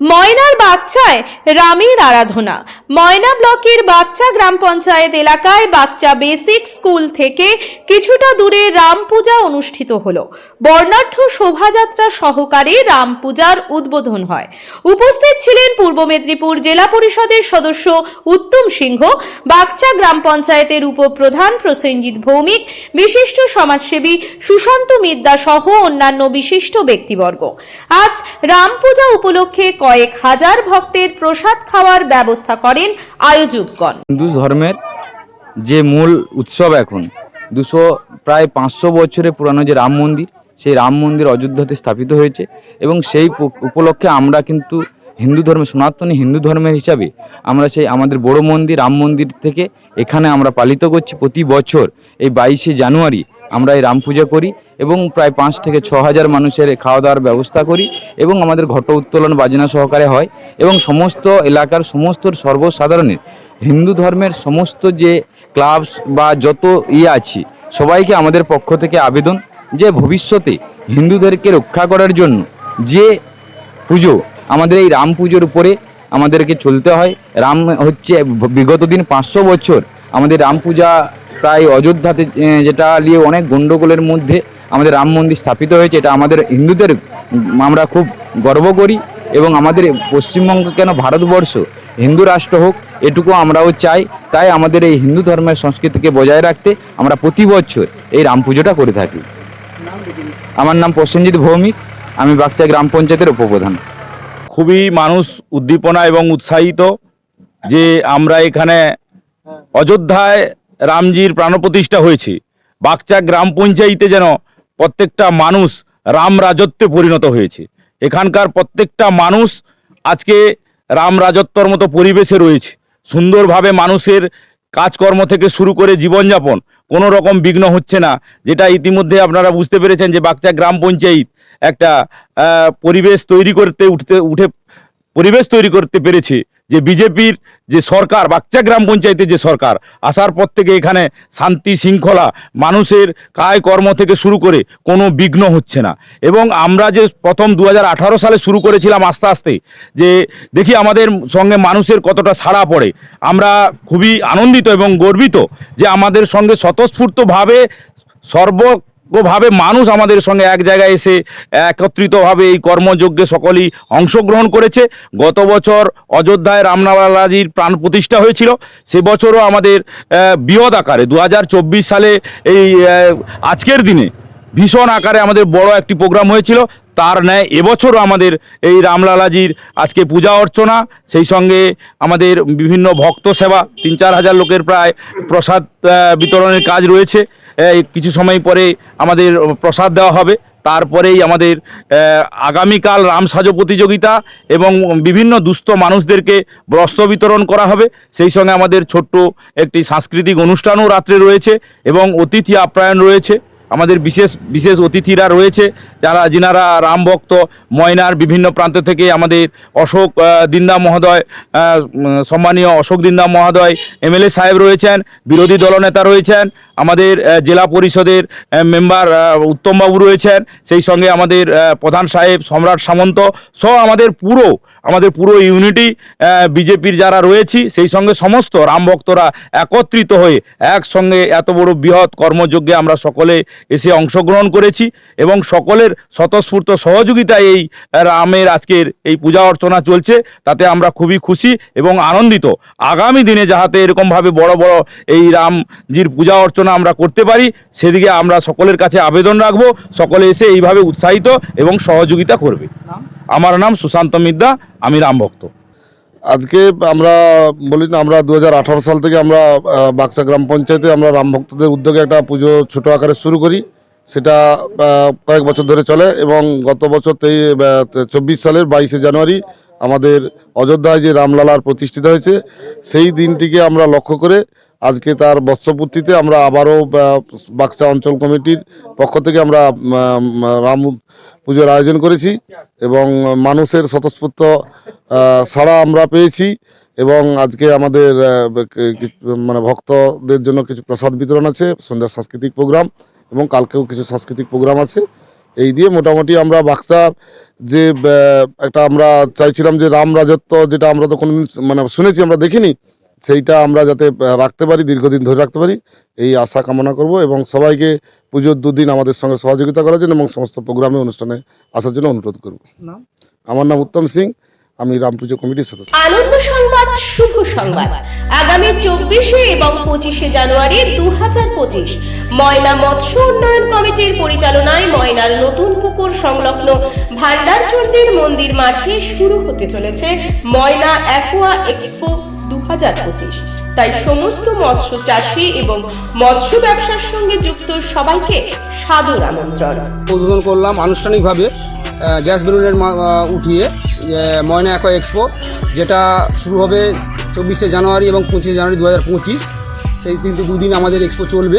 ময়নার বাগচায় রামের আরাধনা। ময়না ব্লকের বাগচা গ্রাম পঞ্চায়েত এলাকায় বাগচা বেসিক স্কুল থেকে কিছুটা দূরে রাম পূজা অনুষ্ঠিত হলো। বর্ণাঢ্য শোভাযাত্রা সহকারে রাম পূজার উদ্বোধন হয়। উপস্থিত ছিলেন পূর্ব মেদিনীপুর জেলা পরিষদের সদস্য উত্তম সিংহ, বাগচা গ্রাম পঞ্চায়েতের উপপ্রধান প্রসেনজিৎ ভৌমিক, বিশিষ্ট সমাজসেবী সুশান্ত মির্দা সহ অন্যান্য বিশিষ্ট ব্যক্তিবর্গ। আজ রাম পূজা উপলক্ষে কয়েক হাজার ভক্তের প্রসাদ খাওয়ার ব্যবস্থা করেন আয়োজকগণ। হিন্দু ধর্মের যে মূল উৎসব এখন, দুশো প্রায় পাঁচশো বছরের পুরানো যে রাম মন্দির, সেই রাম মন্দির অযোধ্যাতে স্থাপিত হয়েছে এবং সেই উপলক্ষে আমরা কিন্তু হিন্দু ধর্মে, সনাতনী হিন্দু ধর্মের হিসাবে আমরা সেই আমাদের বড় মন্দির, রাম মন্দির থেকে এখানে আমরা পালিত করছি। প্রতি বছর এই বাইশে জানুয়ারি আমরা এই রাম পূজা করি এবং প্রায় পাঁচ থেকে ছ হাজার মানুষের খাওয়া দাওয়ার ব্যবস্থা করি এবং আমাদের ঘট উত্তোলন বাজনা সহকারে হয় এবং সমস্ত এলাকার সমস্ত সর্বসাধারণের হিন্দু ধর্মের সমস্ত যে ক্লাবস বা যত ইয়ে আছে, সবাইকে আমাদের পক্ষ থেকে আবেদন যে ভবিষ্যতে হিন্দুদেরকে রক্ষা করার জন্য যে পুজো, আমাদের এই রাম পুজোর উপরে আমাদেরকে চলতে হয়। রাম হচ্ছে বিগত দিন পাঁচশো বছর আমাদের রাম পূজা প্রায় অযোধ্যাতে যেটা নিয়ে অনেক গণ্ডগোলের মধ্যে আমাদের রাম মন্দির স্থাপিত হয়েছে, এটা আমাদের হিন্দুদের আমরা খুব গর্ব করি এবং আমাদের পশ্চিমবঙ্গ কেন ভারতবর্ষ, হিন্দু রাষ্ট্র হোক, এটুকু আমরাও চাই। তাই আমাদের এই হিন্দু ধর্মের সংস্কৃতিকে বজায় রাখতে আমরা প্রতি বছর এই রাম পুজোটা করে থাকি। আমার নাম প্রসেনজিৎ ভৌমিক, আমি বাগচা গ্রাম পঞ্চায়েতের উপপ্রধান। খুবই মানুষ উদ্দীপনা এবং উৎসাহিত যে আমরা এখানে অযোধ্যায় রামজির প্রাণপ্রতিষ্ঠা হয়েছে। বাগচা গ্রাম পঞ্চায়েতে যেন প্রত্যেকটা মানুষ রাম রাজত্বে পরিণত হয়েছে। এখানকার প্রত্যেকটা মানুষ আজকে রাম রাজত্বর মতো পরিবেশে রয়েছে। সুন্দরভাবে মানুষের কাজকর্ম থেকে শুরু করে জীবনযাপন কোনো রকম বিঘ্ন হচ্ছে না, যেটা ইতিমধ্যে আপনারা বুঝতে পেরেছেন যে বাগচা গ্রাম পঞ্চায়েত একটা পরিবেশ তৈরি করতে উঠতে, উঠে, পরিবেশ তৈরি করতে পেরেছে। যে বিজেপির যে সরকার বাচ্চা গ্রাম পঞ্চায়েতের যে সরকার, আসার পর থেকে এখানে শান্তি শৃঙ্খলা, মানুষের কায় কর্ম থেকে শুরু করে কোনো বিঘ্ন হচ্ছে না। এবং আমরা যে প্রথম দু হাজার আঠারো সালে শুরু করেছিলাম আস্তে আস্তে, যে দেখি আমাদের সঙ্গে মানুষের কতটা সাড়া পড়ে। আমরা খুবই আনন্দিত এবং গর্বিত যে আমাদের সঙ্গে স্বতঃস্ফূর্তভাবে সর্বভাবে মানুষ আমাদের সঙ্গে এক জায়গায় এসে একত্রিতভাবে এই কর্মযজ্ঞে সকলেই অংশগ্রহণ করেছে। গত বছর অযোধ্যায় রামনালাজির প্রাণ প্রতিষ্ঠা হয়েছিল। সে বছরও আমাদের বৃহৎ আকারে দু হাজার চব্বিশ সালে এই আজকের দিনে ভীষণ আকারে আমাদের বড় একটি প্রোগ্রাম হয়েছিল। তার ন্যায় এবছরও আমাদের এই রামলালাজির আজকে পূজা অর্চনা, সেই সঙ্গে আমাদের বিভিন্ন ভক্ত সেবা, তিন চার হাজার লোকের প্রায় প্রসাদ বিতরণের কাজ রয়েছে। কিছু সময় পরে আমাদের প্রসাদ দেওয়া হবে। তারপরেই আমাদের আগামীকাল রাম সাজো প্রতিযোগিতা এবং বিভিন্ন দুস্থ মানুষদেরকে বস্ত্র বিতরণ করা হবে। সেই সঙ্গে আমাদের ছোট্ট একটি সাংস্কৃতিক অনুষ্ঠানও রাত্রে রয়েছে এবং অতিথি আপ্যায়ন রয়েছে। আমাদের বিশেষ বিশেষ অতিথিরা রয়েছে, যারা, যিনারা রাম ভক্ত, ময়নার বিভিন্ন প্রান্ত থেকে আমাদের অশোক দিন্দা মহোদয় সম্মানীয় অশোক দিন্দা মহোদয়, এমএলএ সাহেব রয়েছেন, বিরোধী দলনেতা রয়েছেন, আমাদের জেলা পরিষদের মেম্বার উত্তমবাবু রয়েছেন, সেই সঙ্গে আমাদের প্রধান সাহেব সম্রাট সামন্ত, সহ আমাদের পুরো আমাদের পুরো ইউনিটি বিজেপির যারা রয়েছি, সেই সঙ্গে সমস্ত রাম ভক্তরা একত্রিত হয়ে একসঙ্গে এত বড় বৃহৎ কর্মযজ্ঞে আমরা সকলে এসে অংশগ্রহণ করেছি এবং সকলের স্বতঃস্ফূর্ত সহযোগিতায় এই রামের আজকের এই পূজা অর্চনা চলছে। তাতে আমরা খুবই খুশি এবং আনন্দিত। আগামী দিনে যাহাতে এরকমভাবে বড় বড় এই রামজির পূজা অর্চনা আমরা করতে পারি সেদিকে আমরা সকলের কাছে আবেদন রাখব। সকলে এসে এইভাবে উৎসাহিত এবং সহযোগিতা করবে। আমার নাম সুশান্ত মিদ্যা আমি রাম ভক্ত। আজকে আমরা বলি না, আমরা দু হাজার আঠারো সাল থেকে আমরা বাক্সা গ্রাম পঞ্চায়েতে আমরা রাম ভক্তদের উদ্যোগে একটা পুজো ছোট আকারে শুরু করি। সেটা কয়েক বছর ধরে চলে এবং গত বছর তেই চব্বিশ সালের বাইশে জানুয়ারি আমাদের অযোধ্যায় যে রামলালার প্রতিষ্ঠিত হয়েছে, সেই দিনটিকে আমরা লক্ষ্য করে আজকে তার বৎসপূর্তিতে আমরা আবারও বাক্সা অঞ্চল কমিটির পক্ষ থেকে আমরা রাম পুজোর আয়োজন করেছি এবং মানুষের স্বতঃস্ফূর্ত সাড়া আমরা পেয়েছি এবং আজকে আমাদের মানে ভক্তদের জন্য কিছু প্রসাদ বিতরণ আছে, সন্ধ্যা সাংস্কৃতিক প্রোগ্রাম এবং কালকেও কিছু সাংস্কৃতিক প্রোগ্রাম আছে। এই দিয়ে মোটামুটি আমরা বাক্সার যে একটা আমরা চাইছিলাম যে রাম রাজত্ব যেটা আমরা তো কোনো মানে শুনেছি, আমরা দেখিনি সেইটা আমরা যাতে রাখতে পারি দীর্ঘদিন ধরে রাখতে পারি এই আশা কামনা করব এবং সবাইকে পুজোর দুদিন আমাদের সঙ্গে সহযোগিতা করার জন্য এবং সমস্ত প্রোগ্রামে অনুষ্ঠানে আসার জন্য অনুরোধ করব। আমার নাম উত্তম সিং আমি রাম পুজো কমিটির সদস্য। আনন্দ সংবাদ শুভ সংবাদ। আগামী চব্বিশে এবং পঁচিশে জানুয়ারি দু হাজার পঁচিশ ময়না মৎস্য উন্নয়ন কমিটির পরিচালনায় ময়নার নতুন পুকুর সংলগ্ন ভান্ডারচণ্ডীর মন্দির মাঠে শুরু হতে চলেছে ময়না অ্যাকোয়া এক্সপো দু হাজার পঁচিশ। তাই সমস্ত মৎস্য চাষী এবং মৎস্য ব্যবসার সঙ্গে যুক্ত সবাইকে সাদর আমন্ত্রণ। উদ্বোধন করলাম আনুষ্ঠানিকভাবে গ্যাস বেলুনের উঠিয়ে ময়না একা এক্সপো, যেটা শুরু হবে চব্বিশে জানুয়ারি এবং পঁচিশে জানুয়ারি দু হাজার পঁচিশ। সেই কিন্তু দুদিন আমাদের এক্সপো চলবে।